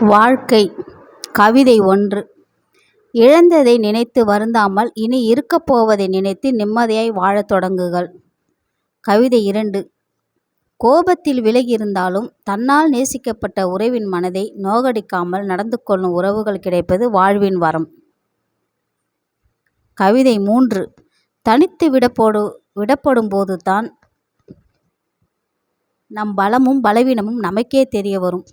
வாழ்க்கை. கவிதை ஒன்று. இழந்ததை நினைத்து வருந்தாமல் இனி இருக்கப் போவதை நினைத்து நிம்மதியாய் வாழத் தொடங்குங்கள் கவிதை இரண்டு. கோபத்தில் விலகியிருந்தாலும் தன்னால் நேசிக்கப்பட்ட உறவின் மனதை நோகடிக்காமல் நடந்து கொள்ளும் உறவுகள் கிடைப்பது வாழ்வின் வரம். கவிதை மூன்று. தனித்து விடப்போடு விடப்படும்போது தான் நம் பலமும் பலவீனமும் நமக்கே தெரிய வரும்.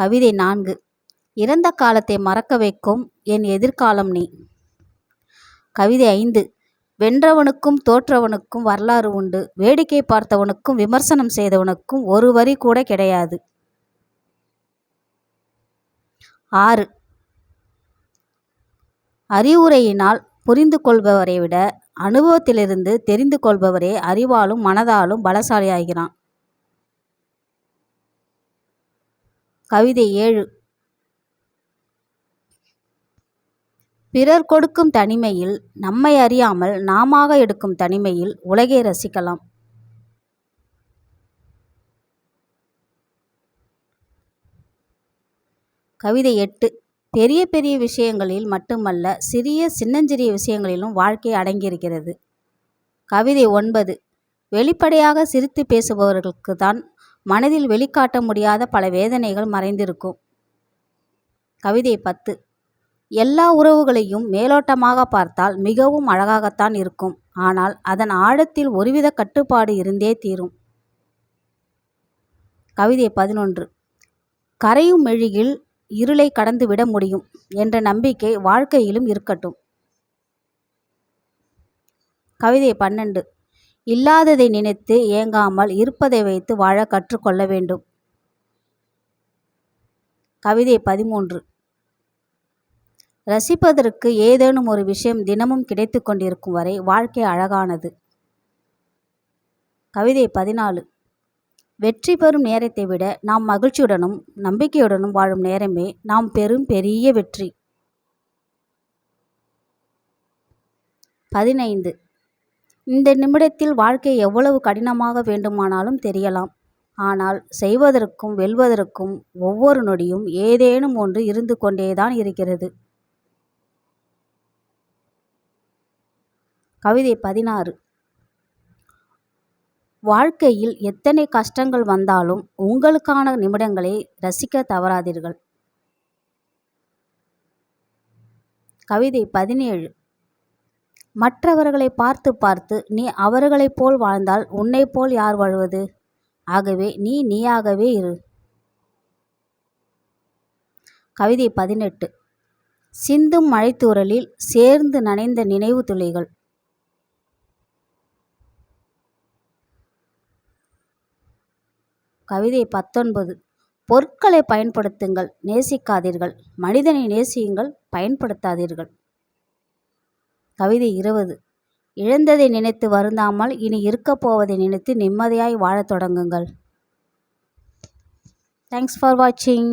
கவிதை நான்கு. இறந்த காலத்தை மறக்க வைக்கும் என் எதிர்காலம் நீ. கவிதை ஐந்து. வென்றவனுக்கும் தோற்றவனுக்கும் வரலாறு உண்டு. வேடிக்கை பார்த்தவனுக்கும் விமர்சனம் செய்தவனுக்கும் ஒரு வரி கூட கிடையாது. ஆறு. அறிவுரையினால் புரிந்து கொள்பவரை விட அனுபவத்திலிருந்து தெரிந்து கொள்பவரே அறிவாலும் மனதாலும் பலசாலியாகிறான். கவிதை ஏழு. பிறர் கொடுக்கும் தனிமையில் நம்மை அறியாமல் நாமாக எடுக்கும் தனிமையில் உலகை ரசிக்கலாம். கவிதை எட்டு. பெரிய பெரிய விஷயங்களில் மட்டுமல்ல சிறிய சின்னஞ்சிறிய விஷயங்களிலும் வாழ்க்கை அடங்கியிருக்கிறது. கவிதை ஒன்பது. வெளிப்படையாக சிரித்து பேசுபவர்களுக்கு தான் மனதில் வெளிக்காட்ட முடியாத பல வேதனைகள் மறைந்திருக்கும். கவிதை பத்து. எல்லா உறவுகளையும் மேலோட்டமாக பார்த்தால் மிகவும் அழகாகத்தான் இருக்கும். ஆனால் அதன் ஆழத்தில் ஒருவித கட்டுப்பாடு இருந்தே தீரும். கவிதை பதினொன்று. கரையும் மெழுகில் இருளை கடந்து விட முடியும் என்ற நம்பிக்கை வாழ்க்கையிலும் இருக்கட்டும். கவிதை பன்னெண்டு. இல்லாததை நினைத்து ஏங்காமல் இருப்பதை வைத்து வாழ கற்றுக்கொள்ள வேண்டும். கவிதை பதிமூன்று. ரசிப்பதற்கு ஏதேனும் ஒரு விஷயம் தினமும் கிடைத்து கொண்டிருக்கும் வரை வாழ்க்கை அழகானது. கவிதை பதினாலு. வெற்றி பெறும் நேரத்தை விட நாம் மகிழ்ச்சியுடனும் நம்பிக்கையுடனும் வாழும் நேரமே நாம் பெறும் பெரிய வெற்றி. பதினைந்து. இந்த நிமிடத்தில் வாழ்க்கை எவ்வளவு கடினமாக வேண்டுமானாலும் தெரியலாம். ஆனால் செய்வதற்கும் வெல்வதற்கும் ஒவ்வொரு நொடியும் ஏதேனும் ஒன்று இருந்து கொண்டேதான் இருக்கிறது. கவிதை பதினாறு. வாழ்க்கையில் எத்தனை கஷ்டங்கள் வந்தாலும் உங்களுக்கான நிமிடங்களை ரசிக்க தவறாதீர்கள். கவிதை பதினேழு. மற்றவர்களை பார்த்து பார்த்து நீ அவர்களைப் போல் வாழ்ந்தால் உன்னைப் போல் யார் வாழ்வது? ஆகவே நீ நீயாகவே இரு. கவிதை பதினெட்டு. சிந்தும் மழைத்தூரலில் சேர்ந்து நனைந்த நினைவு துளிகள். கவிதை பத்தொன்பது. பொருட்களை பயன்படுத்துங்கள் நேசிக்காதீர்கள். மனிதனை நேசியுங்கள் பயன்படுத்தாதீர்கள். கவிதை இருபது. இழந்ததை நினைத்து வருந்தாமல் இனி இருக்கப் போவதை நினைத்து நிம்மதியாய் வாழத் தொடங்குங்கள். தேங்க்ஸ் ஃபார் வாட்சிங்